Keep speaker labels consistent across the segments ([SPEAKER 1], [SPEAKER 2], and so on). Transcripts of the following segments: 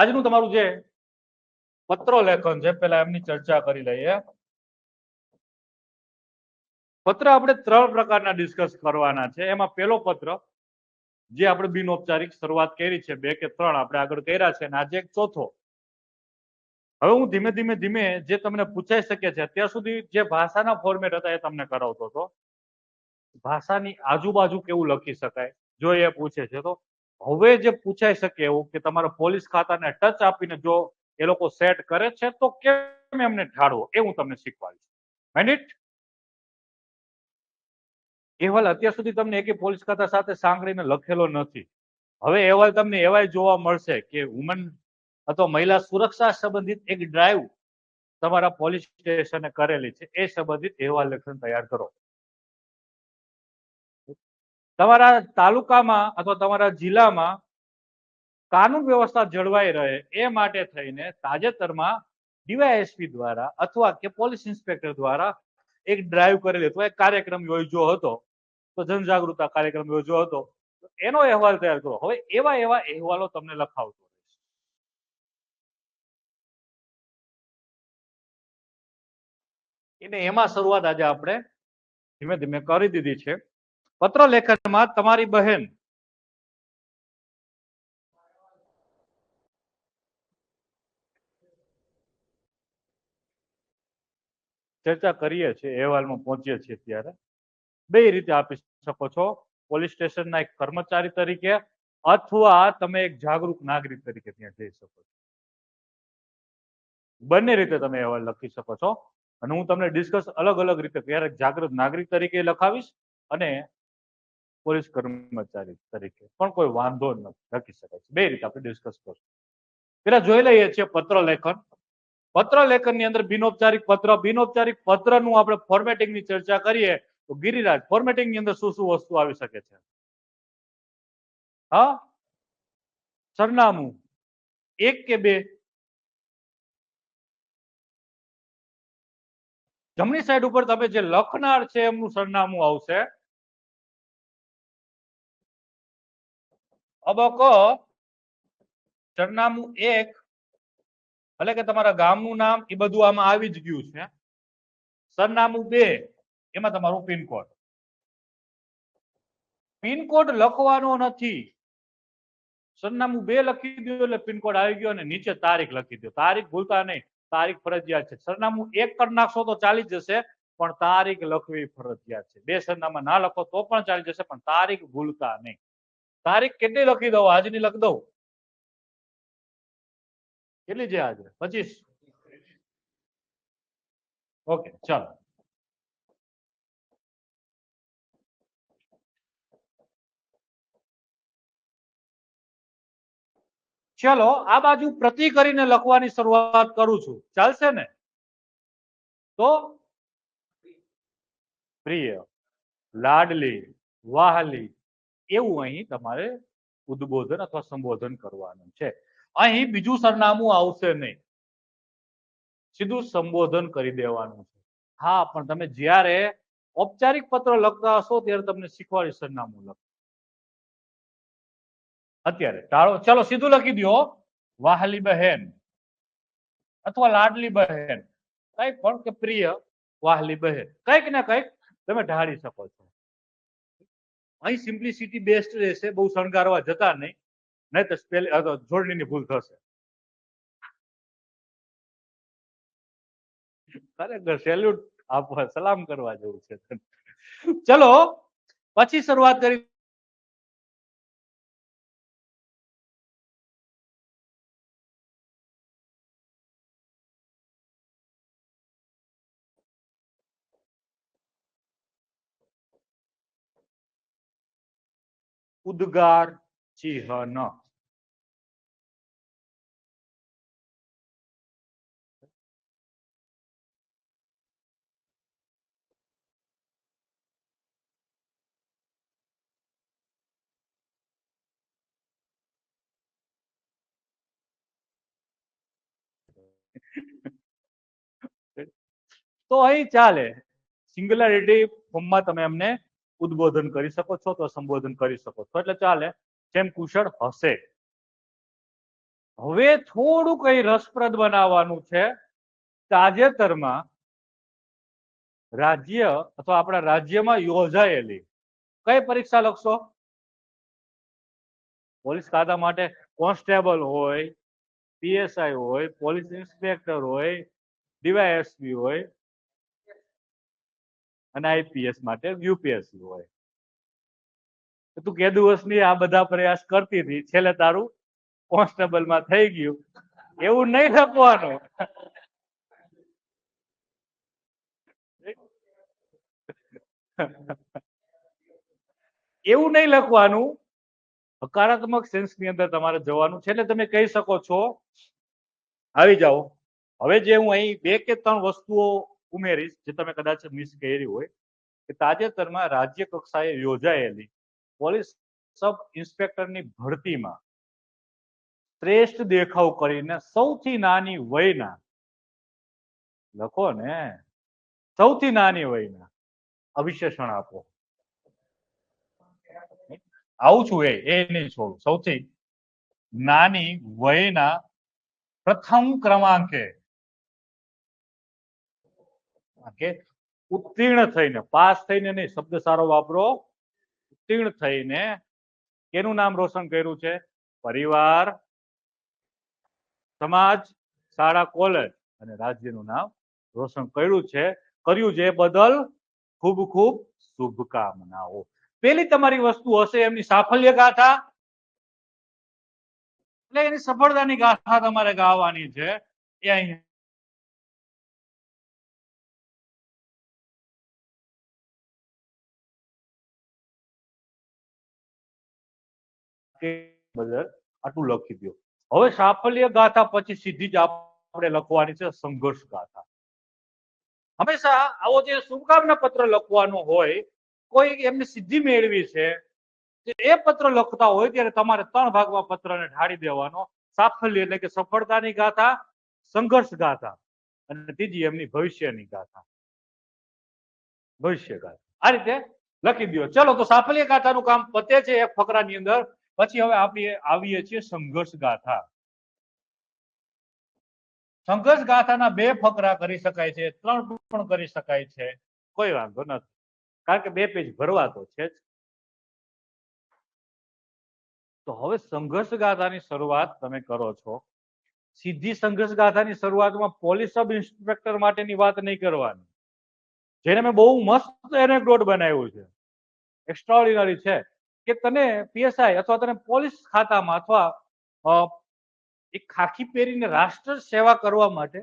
[SPEAKER 1] આજનું તમારું જે પત્રો લેખન છે પેલા એમની ચર્ચા કરી લઈએ. પત્ર આપણે ત્રણ પ્રકારના ડિસ્કસ કરવાના છે. એમાં પેલો પત્ર, જે આપણે બિનઔપચારિક શરૂઆત કરી છે, બે કે ત્રણ આપણે આગળ કર્યા છે, અને આજે એક ચોથો. હવે હું ધીમે ધીમે ધીમે જે તમને પૂછાઈ શકે છે, અત્યાર સુધી જે ભાષાના ફોર્મેટ હતા એ તમને કરાવતો હતો. ભાષાની આજુબાજુ કેવું લખી શકાય, જો એ પૂછે છે તો. હવે જે પૂછાઈ શકે એવું કે તમારા પોલીસ ખાતાને ટચ આપીને જો એ લોકો સેટ કરે છે, તો કેમ એમને ઠાળવો એ હું તમને શીખવાડીશ. મેનિટ અહેવાલ અત્યાર સુધી તમને એકે પોલીસ ખાતા સાથે સાંકળીને લખેલો નથી. હવે અહેવાલ તમને એવાય જોવા મળશે કે વુમન અથવા મહિલા સુરક્ષા સંબંધિત એક ડ્રાઈવ તમારા પોલીસ સ્ટેશને કરેલી છે. એ સંબંધિત અહેવાલ લેખન તૈયાર કરો. તમારા તાલુકામાં અથવા તમારા જિલ્લામાં કાનૂન વ્યવસ્થા જળવાઈ રહે એ માટે થઈને તાજેતરમાં ડીવાયએસપી દ્વારા અથવા કે પોલીસ ઇન્સ્પેક્ટર દ્વારા એક ડ્રાઈવ કરેલી અથવા એક કાર્યક્રમ યોજ્યો હતો. તો જનજાગૃતતા કાર્યક્રમ યોજ્યો હતો. એનો અહેવાલ તૈયાર કરો. હવે એવા એવા અહેવાલો તમને લખાવતો એટલે એમાં શરૂઆત આજે આપણે ધીમે ધીમે કરી દીધી છે. પત્ર લેખનમાં તમારી બહેન. ચર્ચા કરીએ છીએ, અહેવાલમાં પહોંચીએ છીએ ત્યારે. બે રીતે આપી શકો છો. પોલીસ સ્ટેશનના એક કર્મચારી તરીકે અથવા તમે એક જાગૃત નાગરિક તરીકે ત્યાં જઈ શકો છો. બંને રીતે તમે અહેવાલ લખી શકો છો. અને હું તમને ડિસ્કસ અલગ અલગ રીતે ક્યારેક જાગૃત નાગરિક તરીકે લખાવીશ અને પોલીસ કર્મચારી તરીકે. પણ કોઈ વાંધો નથી લખી શકાય છે. બે રીતે આપણે ડિસ્કસ કરશું. પેલા જોઈ લઈએ છીએ પત્ર લેખન. પત્ર લેખનની અંદર બિનૌપચારિક પત્ર, બિનૌપચારિક પત્રનું આપણે ફોર્મેટિંગની ચર્ચા કરીએ તો ગિરિરાજ ફોર્મેટિંગની અંદર શું શું વસ્તુ આવી શકે છે? હા? સરનામું. એક કે બે? જમણી સાઈડ ઉપર તમે જે લખનાર છે એમનું સરનામું આવશે. અબક સરનામું એક એટલે કે તમારા ગામનું નામ એ બધું આમાં આવી જ ગયું છે સરનામું બે, એમાં તમારું પિનકોડ પિનકોડ લખવાનો નથી. સરનામું બે લખી દો એટલે પિનકોડ આવી ગયો અને નીચે તારીખ લખી દો. તારીખ ભૂલતા નહીં. તારીખ ફરજિયાત છે. સરનામું એક કરી નાખશો તો ચાલી જશે, પણ તારીખ લખવી ફરજિયાત છે. બે સરનામા ના લખો તો પણ ચાલી જશે, પણ તારીખ ભૂલતા નહીં. તારીખ કેટલી લખી દઉં? આજની લખી દઉં? કેટલી છે આજે? પચીસ? ઓકે, ચાલો. ચલો, આ બાજુ પ્રતિ કરીને લખવાની શરૂઆત કરું છું. ચાલશે ને? તો? પ્રિય, લાડલી, વાહલી એવું અહીં તમારે ઉદ્બોધન અથવા સંબોધન કરવાનું છે. અહીં બીજું સરનામું આવશે નહીં. સીધું સંબોધન કરી દેવાનું છે. હા, પણ તમે જ્યારે ઔપચારિક પત્ર લખતા હશો ત્યારે તમને શીખવાડી સરનામું લખ. અત્યારે ટાળો. ચલો, સીધું લખી દો વાહલી બહેન અથવા લાડલી બહેન. કઈ પણ કે પ્રિય વાહલી બહેન. કંઈક ને કંઈક તમે ઢાળી શકો છો. અહીં સિમ્પ્લિસિટી બેસ્ટ રહેશે, બહુ શણગારવા જતા નહીં નહીં તો સ્પેલ જોડણીની ભૂલ થશે. ખરેખર સેલ્યુટ આપવા, સલામ કરવા જેવું છે. ચલો, પછી શરૂઆત કરી ઉદ્ગાર ચિહ્ન તો અહીં ચાલે. સિંગ્યુલારિટી ફોર્મમાં તમે એમને ઉદ્બોધન કરી શકો છો અથવા સંબોધન કરી શકો છો. એટલે ચાલે, જેમ કુશળ હશે. હવે થોડું કઈ રસપ્રદ બનાવવાનું છે. તાજેતરમાં રાજ્ય અથવા આપણા રાજ્યમાં યોજાયેલી કઈ પરીક્ષા લખશો? પોલીસ ખાતા માટે કોન્સ્ટેબલ હોય, પીએસઆઈ હોય, પોલીસ ઇન્સ્પેક્ટર હોય, ડીવાયએસપી હોય અને આઈપીએસ માટે યુપીએસસી હોય. તો કે દિવસની આ બધા પ્રયાસ કરતી હતી, છેલ્લે તારું કોન્સ્ટેબલમાં થઈ ગયું. એવું નહીં લખવાનું. એવું નહીં લખવાનું. હકારાત્મક સેન્સની અંદર તમારે જવાનું. છે એટલે તમે કહી શકો છો, આવી જાઓ. હવે જે હું અહીં બે કે ત્રણ વસ્તુઓ ઉમેરીશ, જે તમે કદાચ મિસ કરી હોય, કે તાજેતરમાં રાજ્ય કક્ષાએ યોજાયેલી પોલીસ સબ ઇન્સ્પેક્ટરની ભરતીમાં શ્રેષ્ઠ દેખાવ કરીને સૌથી નાની વયના, લખો ને, સૌથી નાની વયના, અવિશેષણ આપો. આવું છું એ એ નહીં છોડું. સૌથી નાની વયના પ્રથમ ક્રમાંકે કે ઉત્તીર્ણ થઈને, પાસ થઈને નહીં, શબ્દ સારો વાપરો. ઉત્તીર્ણ થઈને કેનું નામ રોશન કર્યું છે? પરિવાર, સમાજ, શાળા, કોલેજ અને રાજ્યનું નામ રોશન કર્યું છે. કર્યું છે બદલ ખૂબ ખૂબ શુભકામનાઓ. પેલી તમારી વસ્તુ હશે એમની સાફલ્ય ગાથા. એટલે એની સફળતાની ગાથા તમારે ગાવાની છે. એ અહીં બદલ આટલું લખી દો હવે સાફલ્ય ગાથા પછી સીધી જ આપણે લખવાની છે સંઘર્ષ ગાથા. હંમેશા આવો જે શુભકામના પત્ર લખવાનો હોય, કોઈ એમને સિદ્ધિ મેળવી છે એ પત્ર લખતા હોય ત્યારે તમારે ત્રણ ભાગમાં પત્રને ઢાળી દેવાનો. સાફલ્ય એટલે કે સફળતાની ગાથા, સંઘર્ષ ગાથા અને ત્રીજી એમની ભવિષ્યની ગાથા. ભવિષ્ય ગાથા. આ રીતે લખી દો ચલો, તો સાફલ્ય ગાથાનું કામ પતે છે એક ફકરાની અંદર. પછી હવે આપણે આવીએ છીએ સંઘર્ષ ગાથા. સંઘર્ષ ગાથાના બે ફકરા કરી શકાય છે, ત્રણ પણ કરી શકાય છે. કોઈ વાંધો નથી. કારણ કે બે પેજ ભરવા તો છે તો હવે સંઘર્ષ ગાથાની શરૂઆત તમે કરો છો. સીધી સંઘર્ષ ગાથાની શરૂઆતમાં પોલીસ સબ ઇન્સ્પેક્ટર માટેની વાત નહીં કરવાની. જેને મેં બહુ મસ્ત એનેક્ડોટ બનાવ્યું છે. એક્સ્ટ્રાઓર્ડિનરી છે. કે તને પીએસઆઈ અથવા તને પોલીસ ખાતામાં અથવા એક ખાખી પહેરીને રાષ્ટ્ર સેવા કરવા માટે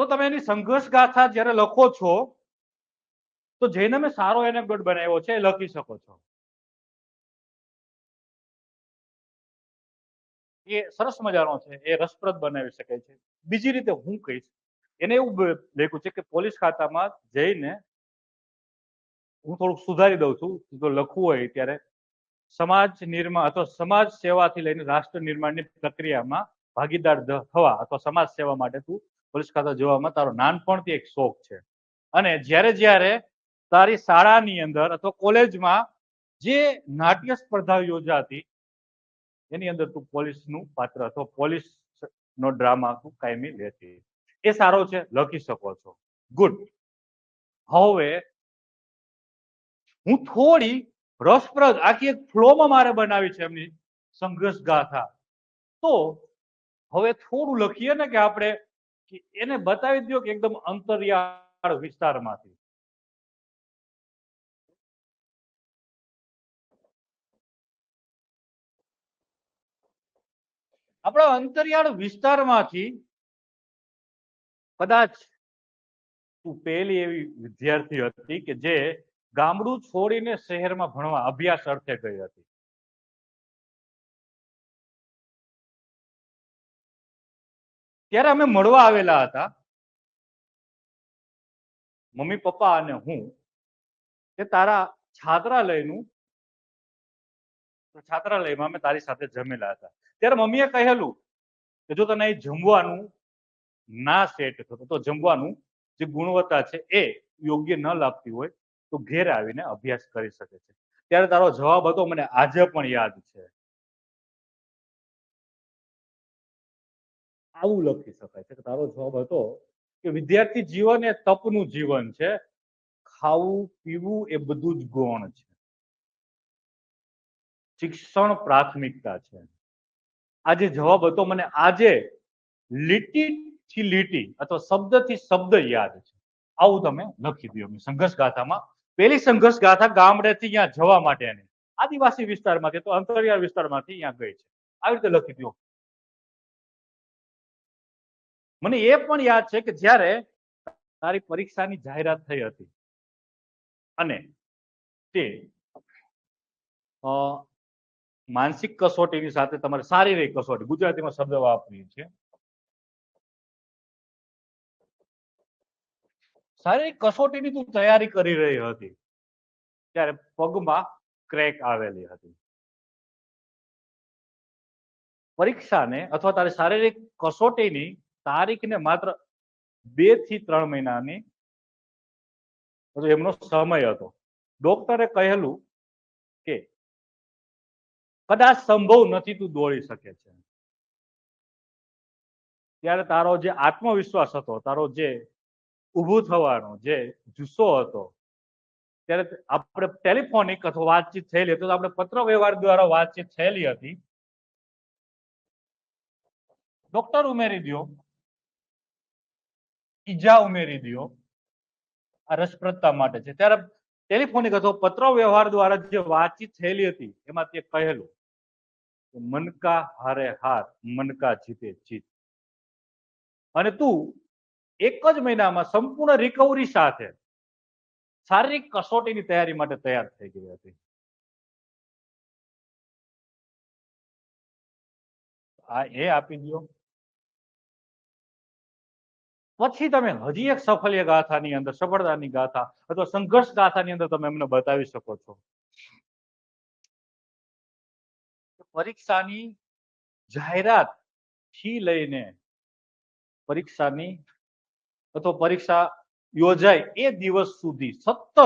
[SPEAKER 1] તો તમે એની સંઘર્ષ ગાથા જ્યારે લખો છો, તો જેને મેં સારો એનેક્ડોટ બનાવ્યો છે એ લખી શકો છો. એ સરસ મજાનો છે, એ રસપ્રદ બનાવી શકે છે. બીજી રીતે હું કહીશ, એને એવું લખ્યું છે કે પોલીસ ખાતામાં જઈને હું થોડુંક સુધારી દઉં છું જો લખવું હોય ત્યારે, સમાજ નિર્માણ અથવા સમાજ સેવાથી લઈને રાષ્ટ્ર નિર્માણની પ્રક્રિયામાં ભાગીદાર થવા, અથવા સમાજ સેવા માટે તું પોલીસ ખાતા જોવામાં તારો નાનપણથી એક શોખ છે. અને જ્યારે જ્યારે તારી શાળાની અંદર અથવા કોલેજમાં જે નાટ્ય સ્પર્ધા યોજાતી, એની અંદર તું પોલીસનું પાત્ર અથવા પોલીસ નો ડ્રામા તું કાયમી લેતી. એ સારો છે, લખી શકો છો. ગુડ હવે હું થોડી રસપ્રદ આખી એક ફ્લોમાં મારે બનાવી છે એમની સંઘર્ષ ગાથા તો હવે થોડું લખીએ ને કે આપણે કે એને બતાવી દો કે એકદમ અંતરિયાળ વિસ્તારમાંથી. આપણા અંતરિયાળ વિસ્તારમાંથી કદાચ તું પહેલી એવી વિદ્યાર્થી હતી કે જે ગામડું છોડીને શહેરમાં ભણવા અભ્યાસ અર્થે ગઈ હતી. ત્યારે અમે મળવા આવેલા હતા. મમ્મી, પપ્પા અને હું કે તારા છાત્રાલયનું, છાત્રાલયમાં અમે તારી સાથે જમેલા હતા. ત્યારે મમ્મીએ કહેલું કે જો તને જમવાનું ના સેટ થતું, તો જમવાનું જે ગુણવત્તા છે એ યોગ્ય ન લાગતી હોય તો ઘેર આવીને અભ્યાસ કરી શકે છે. ત્યારે તારો જવાબ હતો, મને આજે પણ યાદ છે. આવું લખી શકાય છે કે તારો જવાબ હતો કે વિદ્યાર્થી જીવન એ તપનું જીવન છે, ખાવું, પીવું એ બધું જ ગૌણ છે. શિક્ષણ પ્રાથમિકતા છે. આજે જવાબ હતો મને આજે લીટી થી લીટી અથવા શબ્દથી શબ્દ યાદ છે. આવું તમે લખી દો સંઘર્ષ ગાથામાં પેલી સંઘર્ષ ગાથા ગામડેથી અહીંયા જવા માટેની. આદિવાસી વિસ્તારમાંથી અંતરિયાળ વિસ્તારમાંથી અહીંયા ગઈ છે. આવી રીતે લખી દો. મને એ પણ યાદ છે કે જ્યારે તારી પરીક્ષાની જાહેરાત થઈ હતી અને તે માનસિક કસોટીની સાથે તમારે શારીરિક કસોટી, ગુજરાતીમાં શબ્દ વાપરીએ છીએ. શારીરિક કસોટીની તું તૈયારી કરી રહી હતી ત્યારે પગમાં ક્રેક આવેલી હતી. પરીક્ષાને અથવા તારી શારીરિક કસોટીની તારીખને માત્ર બેથી ત્રણ મહિનાની એમનો સમય હતો. ડોક્ટરે કહેલું કે, કદાચ સંભવ નથી તું દોડી શકે છે. ત્યારે તારો જે આત્મવિશ્વાસ હતો, તારો જે ઊભું થવાનો, જે જુસ્સો હતો, ત્યારે આપણે ટેલિફોનિક અથવા વાતચીત થયેલી હતી આપણે પત્ર વ્યવહાર દ્વારા વાતચીત થયેલી હતી. ડોક્ટર ઉમેરી દો ઈજા ઉમેરી દો આ રસપ્રદતા માટે છે. ત્યારે ટેલિફોનિક અથવા પત્ર વ્યવહાર દ્વારા જે વાતચીત થયેલી હતી, એમાં તે કહેલું મનકા હારે હાર, મનકા જીતે જીત. અને તું એક જ મહિનામાં સંપૂર્ણ રિકવરી સાથે શારીરિક કસોટીની તૈયારી માટે તૈયાર થઈ ગઈ હતી. આ એ આપી દો પછી તમે હજી એક સફળ ગાથાની અંદર, સફળતાની ગાથા અથવા સંઘર્ષ ગાથાની અંદર તમે એમને બતાવી શકો છો. પરીક્ષાની જાહેરાતથી લઈને પરીક્ષાની અથવા પરીક્ષા યોજાય એ દિવસ સુધી સતત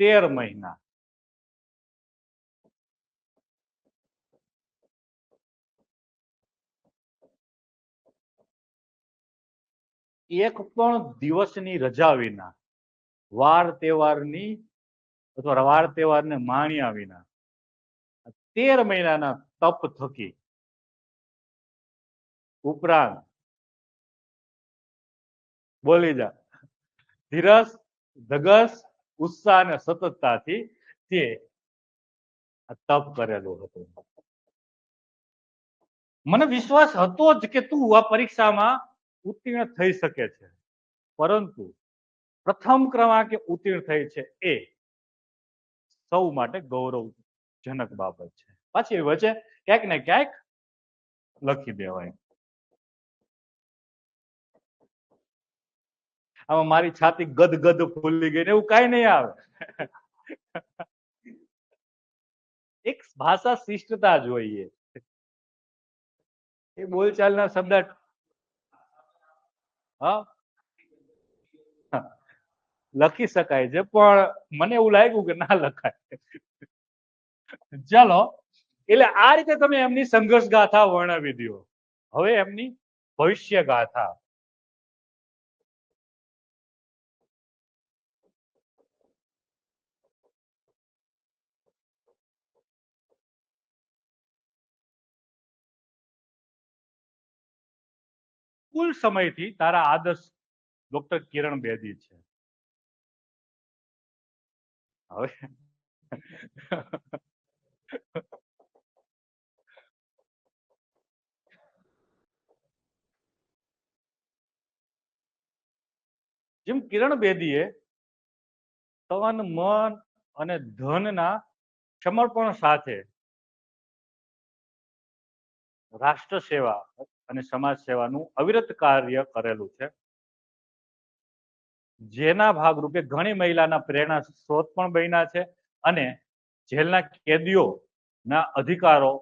[SPEAKER 1] તેર મહિના એક પણ દિવસની રજા વિના, વાર તહેવારની અથવા વાર તહેવારને માણ્યા વિના, તેર મહિનાના તપ થકી ઉપરાંત બોલી જા, ધીરસ, ધગસ, ઉત્સાહ અને સતતતાથી તે તપ કરેલું હતું. મને વિશ્વાસ હતો જ કે તું આ પરીક્ષામાં ઉત્તીર્ણ થઈ શકે છે. પરંતુ પ્રથમ ક્રમાંકે ઉત્તીર્ણ થઈ છે એ સૌ માટે ગૌરવજનક બાબત છે. પાછી વચ્ચે ક્યાંક ને ક્યાંક લખી દેવાય. આમાં મારી છાતી ગદ ગદ ફૂલી ગઈ એવું કઈ નહીં આવે. એક ભાષા શિષ્ટતા જોઈએ એ બોલચાલના શબ્દ હા. લખી શકાય છે, પણ મને એવું લાગ્યું કે ના લખાય. ચાલો, એટલે આ રીતે તમે એમની સંઘર્ષ ગાથા વર્ણવી દો હવે એમની ભવિષ્ય ગાથા કુલ સમયથી તારા આદર્શ ડોક્ટર કિરણ બેદી છે. હવે જેમ કિરણ બેદીએ તન, મન અને ધનના સમર્પણ સાથે રાષ્ટ્ર સેવા અને સમાજ સેવાનું અવિરત કાર્ય કરેલું છે. જેના ભાગરૂપે ઘણી મહિલાના પ્રેરણા સ્ત્રોત પણ બન્યા છે અને જેલના કેદીઓના અધિકારો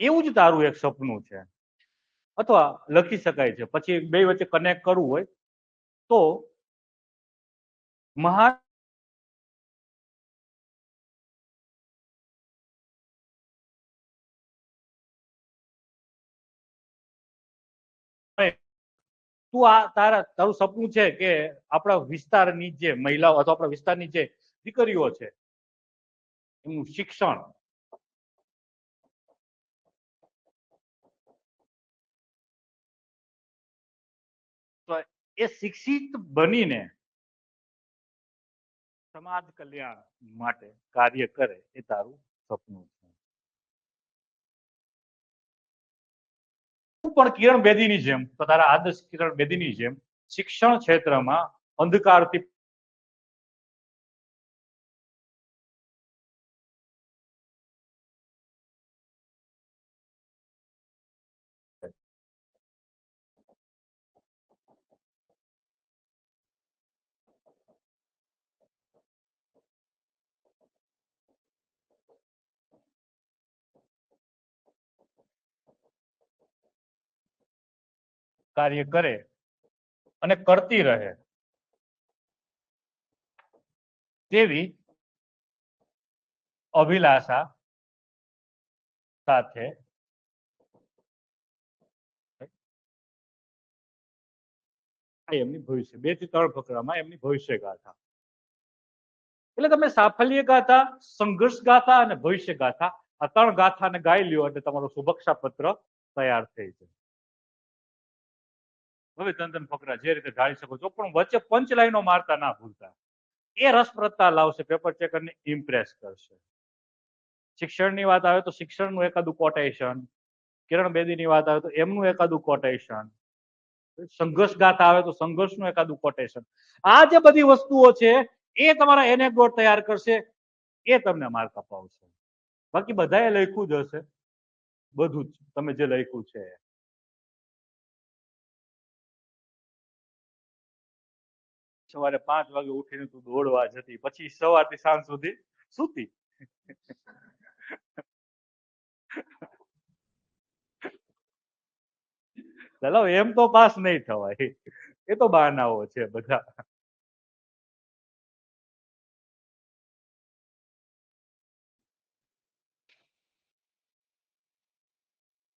[SPEAKER 1] એવું જ તારું એક સપનું છે. અથવા લખી શકાય છે. પછી બે વચ્ચે કનેક્ટ કરવું હોય તો મહા તું આ તારા, તારું સપનું છે કે આપણા વિસ્તારની જે મહિલાઓ અથવા આપણા વિસ્તારની જે દીકરીઓ છે એનું શિક્ષણ એ શિક્ષિત બનીને સમાજ કલ્યાણ માટે કાર્ય કરે એ તારું સપનું છે. પણ કિરણ બેદીની જેમ તો તારા આદર્શ કિરણ બેદીની જેમ શિક્ષણ ક્ષેત્રમાં અંધકારથી કાર્ય કરે અને કરતી રહે. તેવી અભિલાષા સાથે એમની ભવિષ્ય, બેથી ત્રણ ફકરામાં એમની ભવિષ્ય ગાથા. એટલે તમે સાફલ્ય ગાથા, સંઘર્ષ ગાથા અને ભવિષ્ય ગાથા, આ ત્રણ ગાથાને ગાઈ લ્યો એટલે તમારો સુભક્ષા પત્ર તૈયાર થઈ જાય. હવે તંતન ફકરા જે રીતે ઢાળી શકો છો, પણ વચ્ચે પંચ લાઈનો મારતા ના ભૂલતા. એ રસપ્રદતા લાવશે પેપર ચેકરને ઇમ્પ્રેસ કરશે. શિક્ષણની વાત આવે તો શિક્ષણનું એકાદું કોટેશન કિરણ બેદીની વાત આવે તો એમનું એકાદું કોટેશન સંઘર્ષ ગાથા આવે તો સંઘર્ષનું એકાદું કોટેશન આ જે બધી વસ્તુઓ છે, એ તમારા એનેગોટ તૈયાર કરશે, એ તમને માર્ક અપાવશે. બાકી બધાએ લખ્યું જ હશે. બધું જ તમે જે લખ્યું છે. સવારે પાંચ વાગે ઉઠીને તું દોડવા જતી, પછી સવારથી સાંજ સુધી સૂતી. ચલો, એમ તો પાસ નહીં થવાય. એ તો બહાનાઓ છે બધા.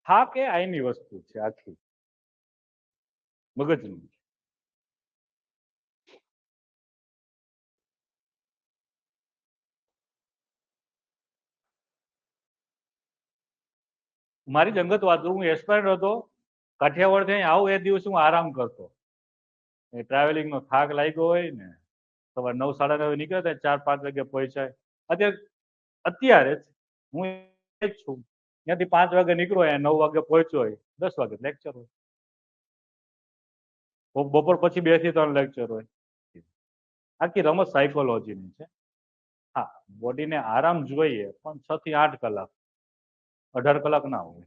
[SPEAKER 1] હા કે આઈની વસ્તુ છે આખી? મગજની. મારી જ અંગત વાત કરું હું એસ્પાયર હતો કાઠિયાવાડથી આવું એ દિવસ હું આરામ કરતો. એ ટ્રાવેલિંગ નો થાક લાગ્યો હોય ને, સવાર નવ, સાડા નવે નીકળે ત્યારે ચાર, પાંચ વાગે પહોંચાય. અત્યારે અત્યારે જ હું એ જ છું. ત્યાંથી પાંચ વાગે નીકળો હોય, નવ વાગે પહોંચ્યો હોય, દસ વાગે લેક્ચર હોય. બપોર પછી બેથી ત્રણ લેક્ચર હોય. આખી રમત સાયકોલોજીની છે. હા બોડીને આરામ જોઈએ, પણ છ થી આઠ કલાક. અઢાર કલાક ના હોય.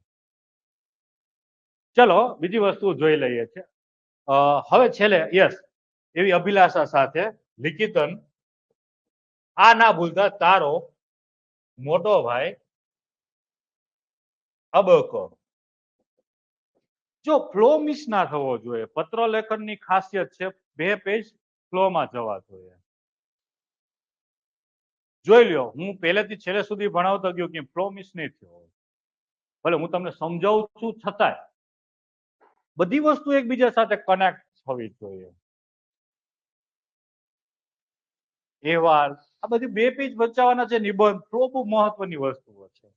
[SPEAKER 1] ચલો બીજી વસ્તુ જોઈ લઈએ છે અ, હવે છેલ્લે યસ એવી અભિલાષા સાથે લિખિતન. આ ના ભૂલતા તારો મોટો ભાઈ અબકો. જો ફ્લો મિસ ના થવો જોઈએ પત્ર લેખનની ખાસિયત છે બે પેજ ફ્લોમાં જવા જોઈએ. જોઈ લ્યો હું પહેલેથી છેલ્લે સુધી ભણાવતો ગયો કે ફ્લો મિસ નહીં થયો હોય. ભલે હું તમને સમજાવું છું છતાંય. બધી વસ્તુ એકબીજા સાથે કનેક્ટ થવી જોઈએ. અહેવાલ આ બધી બે પેજ બચાવવાના છે નિબંધ, તો બહુ મહત્વની વસ્તુઓ છે.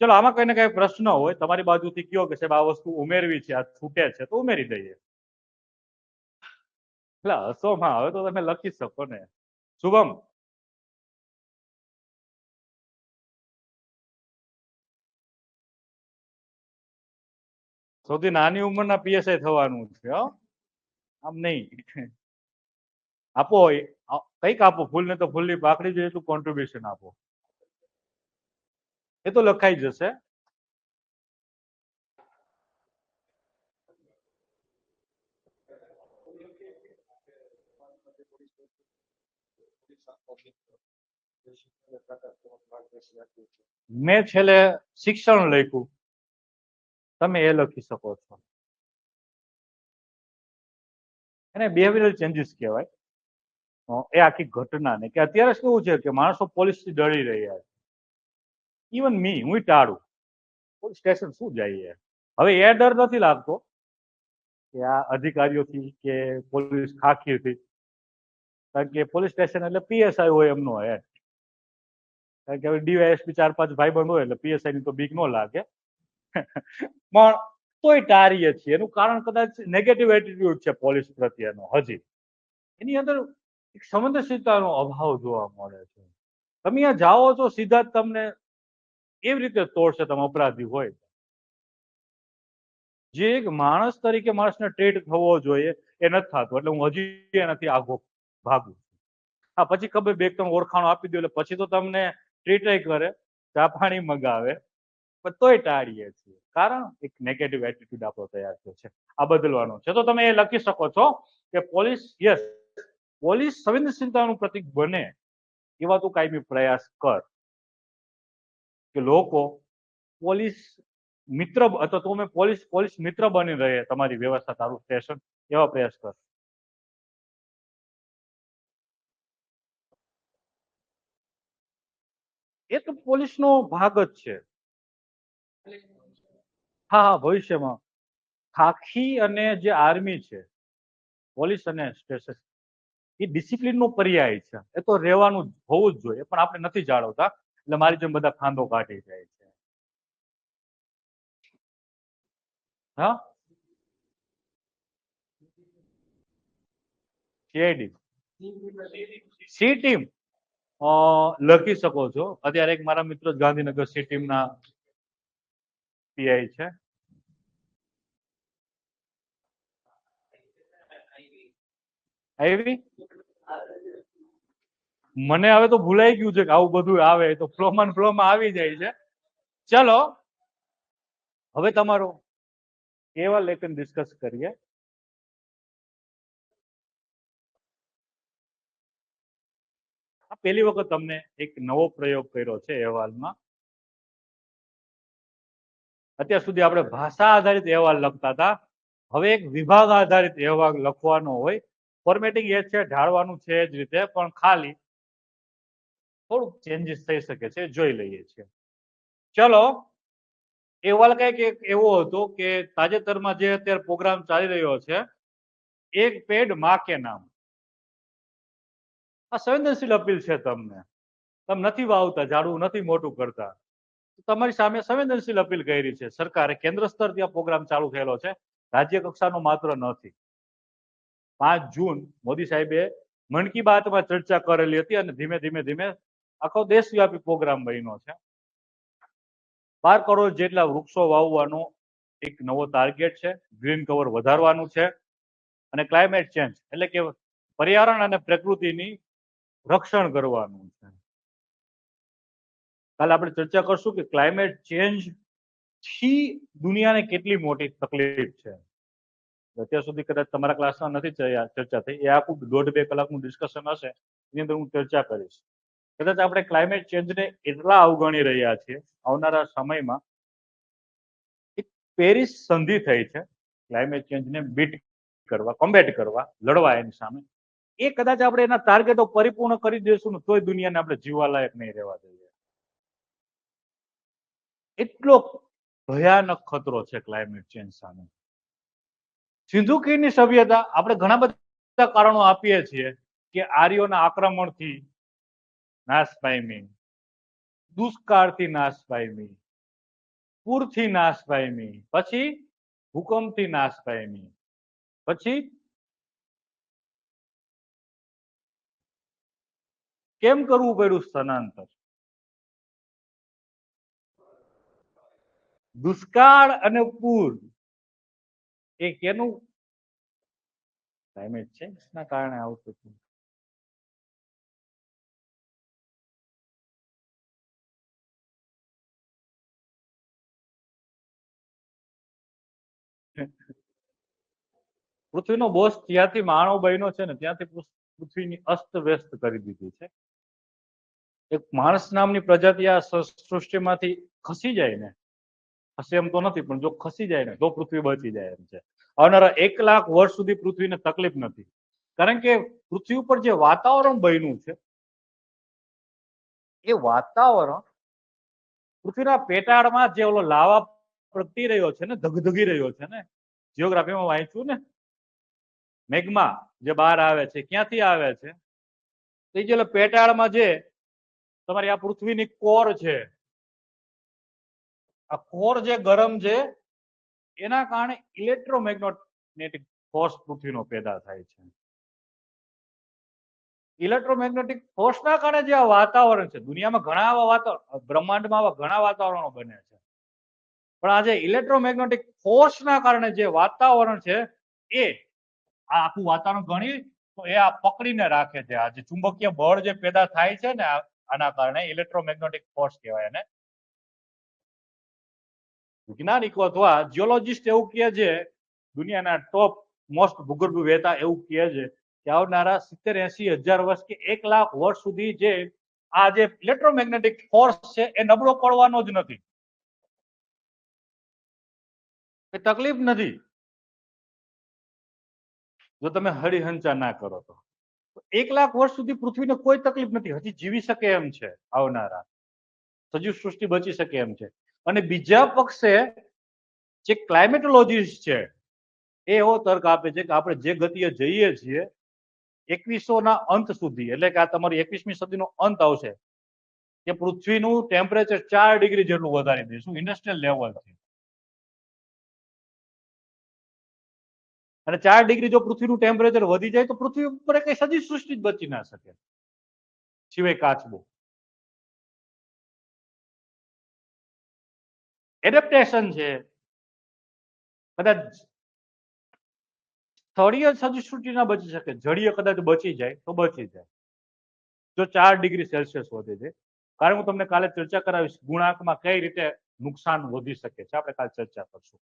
[SPEAKER 1] ચલો, આમાં કઈ ને કઈ પ્રશ્ન હોય, તમારી બાજુથી કયો કે સાહેબ આ વસ્તુ ઉમેરવી છે, આ છૂટે છે, તો ઉમેરી દઈએ. એટલે હસો માં હવે તો તમે લખી શકો ને. શુભમ સૌથી નાની ઉંમરના પીએસઆઈ થવાનું છે આમ નહીં. આપો કંઈક આપો ફૂલ ને તો ફૂલની પાકડી જોઈએ એટલું કોન્ટ્રીબ્યુશન આપો. એ તો લખાઈ જશે. મેં છેલ્લે શિક્ષણ લખ્યું. તમે એ લખી શકો છો. એને બિહેવિયરલ ચેન્જીસ કહેવાય. એ આખી ઘટનાને કે અત્યારે શું છે કે માણસો પોલીસથી ડરી રહ્યા છે. ઇવન મી હું ટાળું. પોલીસ સ્ટેશન શું જઈએ હવે એ ડર નથી લાગતો કે આ અધિકારીઓથી કે પોલીસ ખાખીથી. કારણ કે પોલીસ સ્ટેશન એટલે પીએસઆઈ હોય એમનો હેડ કારણ કે હવે ડીવાયએસપી ચાર પાંચ ભાઈ બંધ હોય એટલે પીએસઆઈ ની તો બીક ન લાગે. પણ તોય ટાળીએ છીએ. એનું કારણ કદાચ નેગેટિવ એટીટ્યુડ છે પોલીસ પ્રત્યેનો હજી. એની અંદર એક સંવેદનશીલતાનો અભાવ જોવા મળે છે. તમે અહીંયા જાઓ છો, સીધા તમને એવી રીતે તોડશે તમે અપરાધી હોય જે એક માણસ તરીકે માણસને ટ્રીટ થવો જોઈએ એ નથી થતું. એટલે હું હજી એનાથી આગો ભાગું હા, પછી ખબર બે તમે ઓળખાણો આપી દો એટલે પછી તો તમને ટ્રીટ કરે, ચા પાણી મગાવે. પણ તોય ટાળીએ છીએ. કારણ એક નેગેટિવ એટીટ્યુડ આપણો તૈયાર થયો છે. આ બદલવાનો છે. તો તમે એ લખી શકો છો કે પોલીસ યસ પોલીસ સંવેદનશીલતાનું પ્રતીક બને એવા તું કાયમી પ્રયાસ કર. કે લોકો પોલીસ મિત્ર અથવા તો અમે પોલીસ પોલીસ મિત્ર બની રહે તમારી વ્યવસ્થા તારું સ્ટેશન એવા પ્રયાસ કર. એ તો પોલીસનો ભાગ જ છે. હા હા, ભવિષ્યમાં. ખાખી અને જે આર્મી છે, પોલીસ અને સ્ટેશન, એ ડિસિપ્લિનનો પર્યાય છે. એ તો રહેવાનું હોવું જ જોઈએ, પણ આપણે નથી જાળવતા. એટલે મારી જેમ બધા ખાંદો કાઢી જાય છે. હા? C team? લખી શકો છો. અત્યારે એક મારા મિત્રો ગાંધીનગર સી ટીમના પીઆઈ છે? મને હવે તો ભૂલાઈ ગયું છે કે આવું બધું આવે, તો ફ્લોમાં ફ્લોમાં આવી જાય છે. ચલો, હવે તમારો કેવા લેખન ડિસ્કસ કરીએ? આ પહેલી વખત તમને એક નવો પ્રયોગ કર્યો છે અહેવાલમાં. અત્યાર સુધી આપણે ભાષા આધારિત અહેવાલ લખતા હતા. હવે એક વિભાગ આધારિત અહેવાલ લખવાનો હોય. ફોર્મેટિંગ એ છે, ઢાળવાનું છે જ રીતે, પણ ખાલી થોડુંક ચેન્જીસ થઈ શકે છે, જોઈ લઈએ છીએ. ચલો, અહેવાલ કંઈક એક એવો હતો કે તાજેતરમાં જે અત્યારે પ્રોગ્રામ ચાલી રહ્યો છે, એક પેડમાં કે નામ. આ સંવેદનશીલ અપીલ છે તમને. તમે નથી વાવતા, ઝાડવું નથી મોટું કરતા. તમારી સામે સંવેદનશીલ અપીલ કરી છે. સરકારે કેન્દ્ર સ્તરથી આ પ્રોગ્રામ ચાલુ થયેલો છે. રાજ્ય કક્ષાનો માત્ર નથી. પાંચ જૂન મોદી સાહેબે મન કી બાતમાં ચર્ચા કરેલી હતી અને ધીમે ધીમે ધીમે આખો દેશવ્યાપી પ્રોગ્રામ બન્યો છે. બાર કરોડ જેટલા વૃક્ષો વાવવાનો એક નવો ટાર્ગેટ છે. ગ્રીન કવર વધારવાનું છે. અને ક્લાઇમેટ ચેન્જ એટલે કે પર્યાવરણ અને પ્રકૃતિની રક્ષણ કરવાનું છે. કાલે આપણે ચર્ચા કરશું કે ક્લાઇમેટ ચેન્જથી દુનિયાને કેટલી મોટી તકલીફ છે. અત્યાર સુધી કદાચ તમારા ક્લાસમાં નથી ચર્ચા થઈ. એ આખું દોઢ બે કલાકનું ડિસ્કશન હશે. એની અંદર હું ચર્ચા કરીશ. કદાચ આપણે ક્લાઇમેટ ચેન્જને એટલા અવગણી રહ્યા છીએ, આવનારા સમયમાં એક પેરિસ સંધિ થઈ છે. ક્લાઇમેટ ચેન્જને બીટ કરવા કોમ્બેટ કરવા, લડવા એની સામે. એ કદાચ આપણે એના ટાર્ગેટો પરિપૂર્ણ કરી દઈશું તોય દુનિયાને આપણે જીવવાલાયક નહીં રહેવા દઈએ. એટલો ભયાનક ખતરો છે ક્લાઇમેટ ચેન્જ સામે. સિંધુ ખીણની સભ્યતા આપણે ઘણા બધા કારણો આપીએ છીએ કે આર્યોના આક્રમણથી નાશ પામી, દુષ્કાળથી નાશ પામી, પૂરથી નાશ પામી, પછી ભૂકંપથી નાશ પામી, પછી કેમ કરવું પડ્યું સ્થળાંતર દુષ્કાળ અને પૂર. એ કેનું? ક્લાઇમેટ ચેન્જ ના કારણે આવતું હતું. પૃથ્વીનો બોસ જ્યાંથી માનવ બન્યો છે ને, ત્યાંથી પૃથ્વીની અસ્ત વ્યસ્ત કરી દીધી છે. એક માણસ નામની પ્રજાતિ આ સૃષ્ટિમાંથી ખસી જાય ને ખસે એમ તો નથી, પણ જો ખસી જાય ને, તો પૃથ્વી બચી જાય એમ છે. આવનારા એક લાખ વર્ષ સુધી પૃથ્વીને તકલીફ નથી. કારણ કે પૃથ્વી ઉપર જે વાતાવરણ બન્યું છે, એ વાતાવરણ પૃથ્વીના પેટાળમાં જે ઓલો લાવા પ્રગટી રહ્યો છે ને, ધગધગી રહ્યો છે ને જીઓગ્રાફીમાં વાંચ્યું ને, મેઘમા જે બહાર આવે છે, ક્યાંથી આવે છે, તો એ જે પેટાળમાં જે તમારી આ પૃથ્વીની કોર છે આ કોર જે ગરમ છે, એના કારણે ઇલેક્ટ્રોમેગ્નેટિક ફોર્સ પૃથ્વીનો પેદા થાય છે. ઇલેક્ટ્રોમેગ્નેટિક ફોર્સના કારણે જે આ વાતાવરણ છે, દુનિયામાં ઘણા આવા વાતાવરણ, બ્રહ્માંડમાં આવા ઘણા વાતાવરણો બને છે. પણ આ જે ઇલેક્ટ્રોમેગ્નેટિક ફોર્સના કારણે જે વાતાવરણ છે, એ આ આખું વાતાવરણ ગણી, તો એ આ પકડીને રાખે છે. આ જે ચુંબકીય બળ જે પેદા થાય છે ને આના કારણે ઇલેક્ટ્રોમેગ્નેટિક ફોર્સ કહેવાય એને. વૈજ્ઞાનિકો અથવા જીઓલોજીસ્ટ એવું કહે છે, દુનિયાના ટોપ મોસ્ટ ભૂગર્ભ વહેતા એવું કહે છે કે આવનારા સિત્તેર એસી હજાર વર્ષ કે એક લાખ વર્ષ સુધી જે આ જે ઇલેક્ટ્રોમેગ્નેટિક ફોર્સ છે એ નબળો પડવાનો જ નથી. તકલીફ નથી. જો તમે હરિહંચા ના કરો તો. તો એક લાખ વર્ષ સુધી પૃથ્વીને કોઈ તકલીફ નથી. હજી જીવી શકે એમ છે આવનારા. સજીવ સૃષ્ટિ બચી શકે એમ છે. અને બીજા પક્ષે જે ક્લાઇમેટોલોજીસ્ટ છે એ એવો તર્ક આપે છે કે આપણે જે ગતિએ જઈએ છીએ એકવીસો ના અંત સુધી, એટલે કે આ તમારી એકવીસમી સદીનો અંત આવશે, કે પૃથ્વીનું ટેમ્પરેચર ચાર ડિગ્રી જેટલું વધારી દઈશું ઇન્ડસ્ટ્રીયલ લેવલથી અને ચાર ડિગ્રી જો પૃથ્વીનું ટેમ્પરેચર વધી જાય તો પૃથ્વી ઉપર કઈ સદી સૃષ્ટિ જ બચી ના શકે, સિવાય કાચબો. એડેપ્ટેશન છે. કદાચ સ્થળીય સજીવ સૃષ્ટિ ના બચી શકે. જળીય કદાચ બચી જાય તો બચી જાય. જો ચાર ડિગ્રી સેલ્સિયસ વધે છે. કારણ હું તમને કાલે ચર્ચા કરાવીશ ગુણાંકમાં કઈ રીતે નુકસાન વધી શકે છે. આપણે કાલે ચર્ચા કરશું.